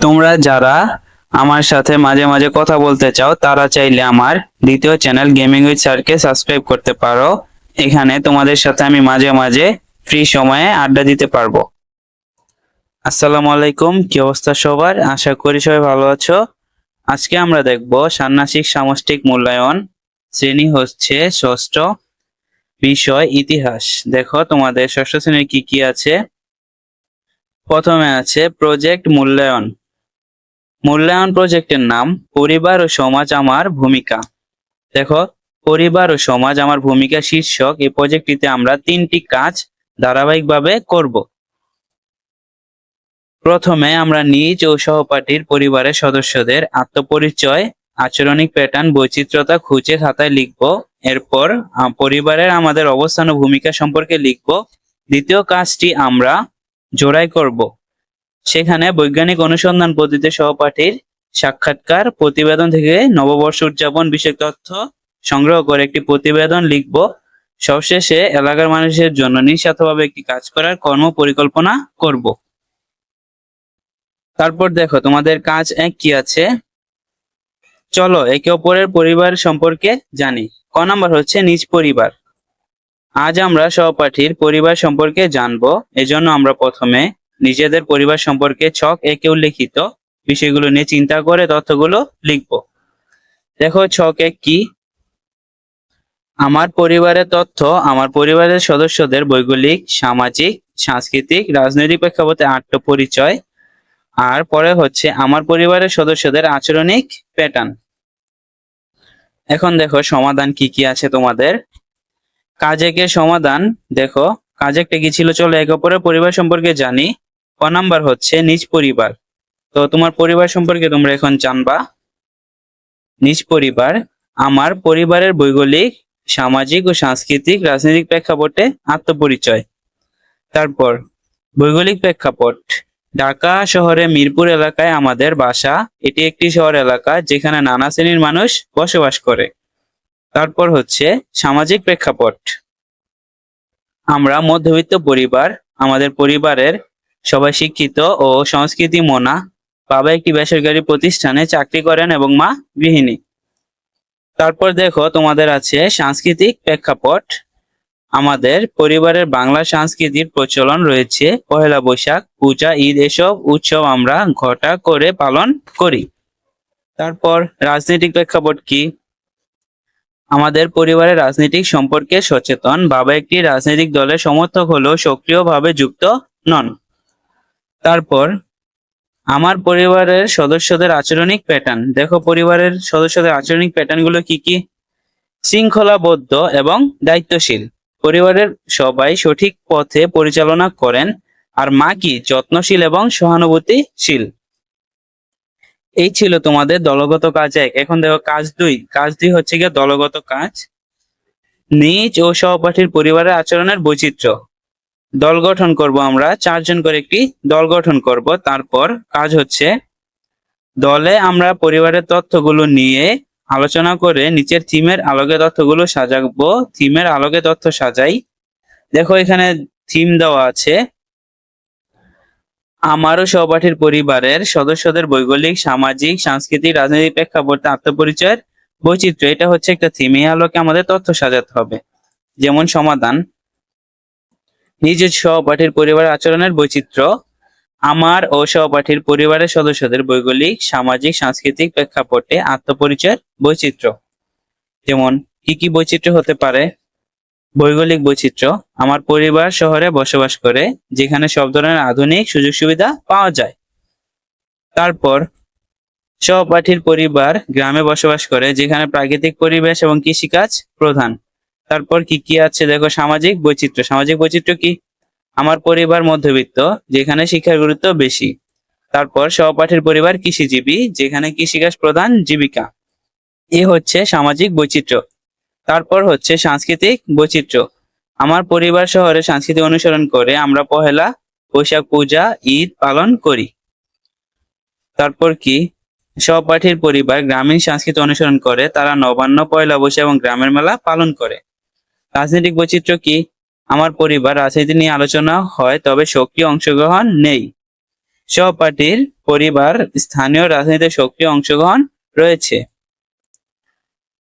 তোমরা যারা আমার সাথে মাঝে মাঝে কথা বলতে চাও, তারা চাইলে আমার দ্বিতীয় চ্যানেল গেমিং উইথ স্যারকে সাবস্ক্রাইব করতে পারো। এখানে তোমাদের সাথে আমি মাঝে মাঝে ফ্রি সময়ে আড্ডা দিতে পারব। আসসালামু আলাইকুম, কি অবস্থা সবার? আশা করি সবাই ভালো আছো। আজকে আমরা দেখব ষান্মাসিক সামষ্টিক মূল্যায়ন শ্রেণি হচ্ছে ষষ্ঠ বিষয় ইতিহাস। দেখো, তোমাদের ষষ্ঠ শ্রেণির কি কি আছে? প্রথমে আছে প্রজেক্ট মূল্যায়ন। মূল্যায়ন প্রজেক্টের নাম পরিবার ও সমাজ আমার ভূমিকা। দেখো, পরিবার ও সমাজ আমার ভূমিকা শীর্ষক। এই প্রজেক্টটিতে আমরা তিনটি কাজ ধারাবাহিকভাবে করব। প্রথমে আমরা নিজ ও সহপাঠীর পরিবারের সদস্যদের আত্মপরিচয়, আচরণিক প্যাটার্ন, বৈচিত্র্যতা খুঁজে খাতায় লিখব। এরপর পরিবারের আমাদের অবস্থান ও ভূমিকা সম্পর্কে লিখব। দ্বিতীয় কাজটি আমরা জোড়াই করব। সেখানে বৈজ্ঞানিক অনুসন্ধান পদ্ধতিতে সহপাঠীর সাক্ষাৎকার, প্রতিবেদন থেকে নববর্ষ উদযাপন বিষয়ক তথ্য সংগ্রহ করে একটি প্রতিবেদন লিখব। সবশেষে এলাকার মানুষের জন্য নিঃস্বার্থভাবে একটি কাজ করার কর্ম পরিকল্পনা করব। তারপর দেখো, তোমাদের কাজ এক কি আছে? চলো, একে অপরের পরিবার সম্পর্কে জানি। ক নাম্বার হচ্ছে নিজ পরিবার। আজ আমরা সহপাঠীর পরিবার সম্পর্কে জানব, এজন্য আমরা প্রথমে নিজেদের পরিবার সম্পর্কে ছক একে উল্লেখিত বিষয়গুলো নিয়ে চিন্তা করে তথ্যগুলো লিখব। দেখো ছক এক কি? আমার পরিবারের তথ্য, আমার পরিবারের সদস্যদের ভৌগোলিক, সামাজিক, সাংস্কৃতিক, রাজনৈতিক প্রেক্ষাপটে আত্মপরিচয় আর পরে হচ্ছে আমার পরিবারের সদস্যদের আচরণিক প্যাটার্ন এখন দেখো সমাধান কি কি আছে তোমাদের। কাজেকে সমাধান, দেখো কাজেকটা কি ছিল চলো একে অপরের পরিবার সম্পর্কে জানি। ক নাম্বার হচ্ছে নিজ পরিবার। তো তোমার পরিবার সম্পর্কে তোমরা এখন জানবা। নিজ পরিবার, আমার পরিবারের ভৌগোলিক, সামাজিক ও সাংস্কৃতিক রাজনৈতিক প্রেক্ষাপটে আত্মপরিচয়। তারপর, ভৌগোলিক প্রেক্ষাপট। ঢাকা শহরে মিরপুর এলাকায় আমাদের বাসা। এটি একটি শহর এলাকা যেখানে নানা শ্রেণির মানুষ বসবাস করে। তারপর হচ্ছে সামাজিক প্রেক্ষাপট। আমরা মধ্যবিত্ত পরিবার, আমাদের পরিবারের সবাই শিক্ষিত ও সংস্কৃতি মোনা। বাবা একটি বেসরকারি প্রতিষ্ঠানে চাকরি করেন এবং মা গৃহিণী। তারপর দেখো তোমাদের আছে সাংস্কৃতিক প্রেক্ষাপট। আমাদের পরিবারের বাংলা সংস্কৃতির প্রচলন রয়েছে। পহেলা বৈশাখ, পূজা, ঈদ এসব উৎসব আমরা ঘটা করে পালন করি। তারপর রাজনৈতিক প্রেক্ষাপট কি? আমাদের পরিবারের রাজনৈতিক সম্পর্কে সচেতন। বাবা একটি রাজনৈতিক দলের সমর্থক হলেও সক্রিয়ভাবে যুক্ত নন। তারপর আমার পরিবারের সদস্যদের আচরণিক প্যাটার্ন দেখো পরিবারের সদস্যদের আচরণিক প্যাটার্নগুলো কি কি? শৃঙ্খলাবদ্ধ এবং দায়িত্বশীল। পরিবারের সবাই সঠিক পথে পরিচালনা করেন আর মা কি যত্নশীল এবং সহানুভূতিশীল। এই ছিল তোমাদের দলগত কাজ এক। এখন দেখো কাজ দুই। কাজ দুই হচ্ছে গিয়ে দলগত কাজ। নিজ ও সহপাঠীর পরিবারের আচরণের বৈচিত্র্য। দল গঠন করব আমরা, চারজন করে একটি দল গঠন করব। তারপর কাজ হচ্ছে দলে আমরা পরিবারের তথ্যগুলো নিয়ে আলোচনা করে নিচের থিমের আলোকে তথ্যগুলো সাজাবো। থিমের আলোকে তথ্য সাজাই। দেখো এখানে থিম দেওয়া আছে, আমারও সহপাঠীর পরিবারের সদস্যদের ভৌগোলিক, সামাজিক, সাংস্কৃতিক, রাজনৈতিক প্রেক্ষাপটে, আত্মপরিচয়ের বৈচিত্র্য, এটা হচ্ছে একটা থিম এই আলোকে আমাদের তথ্য সাজাতে হবে। যেমন সমাধান নিজের সহপাঠীর পরিবারের আচরণের বৈচিত্র্য, আমার ও সহপাঠীর পরিবারের সদস্যদের ভৌগোলিক, সামাজিক, সাংস্কৃতিক প্রেক্ষাপটে আত্মপরিচয়ের বৈচিত্র্য। যেমন, কি কি বৈচিত্র্য হতে পারে? ভৌগোলিক বৈচিত্র্য, আমার পরিবার শহরে বসবাস করে, যেখানে সব ধরনের আধুনিক সুযোগ সুবিধা পাওয়া যায়। তারপর, সহপাঠীর পরিবার গ্রামে বসবাস করে, যেখানে প্রাকৃতিক পরিবেশ এবং কৃষিকাজ প্রধান। তারপর কি কি আছে? দেখো, সামাজিক বৈচিত্র্য। সামাজিক বৈচিত্র্য কি? আমার পরিবার মধ্যবিত্ত, যেখানে শিক্ষার গুরুত্ব বেশি। তারপর সহপাঠীর পরিবার কৃষিজীবী, যেখানে কৃষিকাজ প্রধান জীবিকা। এ হচ্ছে সামাজিক বৈচিত্র্য। তারপর হচ্ছে সাংস্কৃতিক বৈচিত্র্য। আমার পরিবার শহরে সংস্কৃতি অনুসরণ করে আমরা পহেলা বৈশাখ পূজা, ঈদ পালন করি। তারপর কি? সহপাঠীর পরিবার গ্রামীণ সংস্কৃতি অনুসরণ করে, তারা নবান্ন পয়লা বৈশাখ এবং গ্রামের মেলা পালন করে। রাজনৈতিক বৈচিত্র্য কি? আমার পরিবার, রাজনীতি নিয়ে আলোচনা হয়, তবে সক্রিয় অংশগ্রহণ নেই। সহপাঠীর পরিবার, স্থানীয় রাজনীতির সক্রিয় অংশগ্রহণ রয়েছে।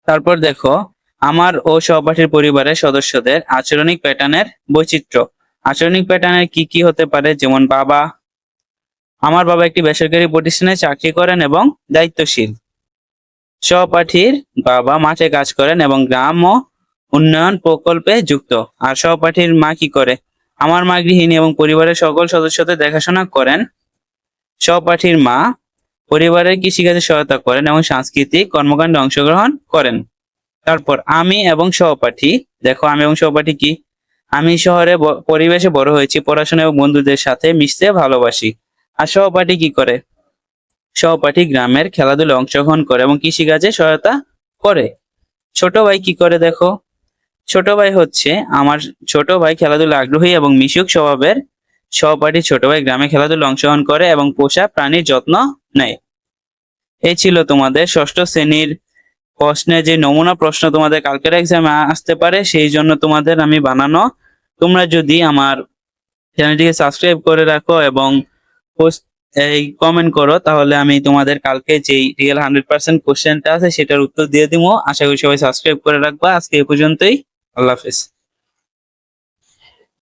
তারপর দেখো, আমার ও সহপাঠীর পরিবারের সদস্যদের আচরণিক প্যাটার্নের বৈচিত্র্য। আচরণিক প্যাটার্নের কি কি হতে পারে? যেমন বাবা, আমার বাবা একটি বেসরকারি প্রতিষ্ঠানে চাকরি করেন এবং দায়িত্বশীল। সহপাঠীর বাবা মাঠে কাজ করেন এবং গ্রাম ও উন্নয়ন প্রকল্পে যুক্ত। আর সহপাঠীর মা কি করে? আমার মা গৃহিণী এবং পরিবারের সকল সদস্যদের দেখাশোনা করেন। সহপাঠীর মা পরিবারের কৃষিকাজে সহায়তা করেন এবং সাংস্কৃতিক কর্মকাণ্ডে অংশগ্রহণ করেন। তারপর আমি এবং সহপাঠী, দেখো আমি এবং সহপাঠী কি? আমি শহরে পরিবেশে বড় হয়েছি, পড়াশোনা এবং বন্ধুদের সাথে মিশতে ভালোবাসি। আর সহপাঠী কি করে? সহপাঠী গ্রামের খেলাধুলায় অংশগ্রহণ করে এবং কৃষিকাজে সহায়তা করে। ছোট ভাই কি করে দেখো? ছোট ভাই হচ্ছে আমার ছোট ভাই খেলাধুলা আগ্রহী এবং মিশুক স্বভাবের সহপাঠী ছোট ভাই গ্রামে খেলাধুলা অংশগ্রহণ করে এবং পোষা প্রাণীর যত্ন নেয়। এই ছিল তোমাদের ষষ্ঠ শ্রেণির প্রশ্নে যে নমুনা প্রশ্ন তোমাদের কালকের এক্সামে আসতে পারে, সেই জন্য তোমাদের আমি বানানো। তোমরা যদি আমার চ্যানেলটিকে সাবস্ক্রাইব করে রাখো এবং পোস্ট এই কমেন্ট করো, তাহলে আমি তোমাদের কালকে যেই রিয়েল হান্ড্রেড পার্সেন্ট কোশ্চেনটা আছে, সেটার উত্তর দিয়ে দিব। আশা করি সবাই সাবস্ক্রাইব করে রাখবা। আজকে এ পর্যন্তই। আল্লাহ হাফেজ।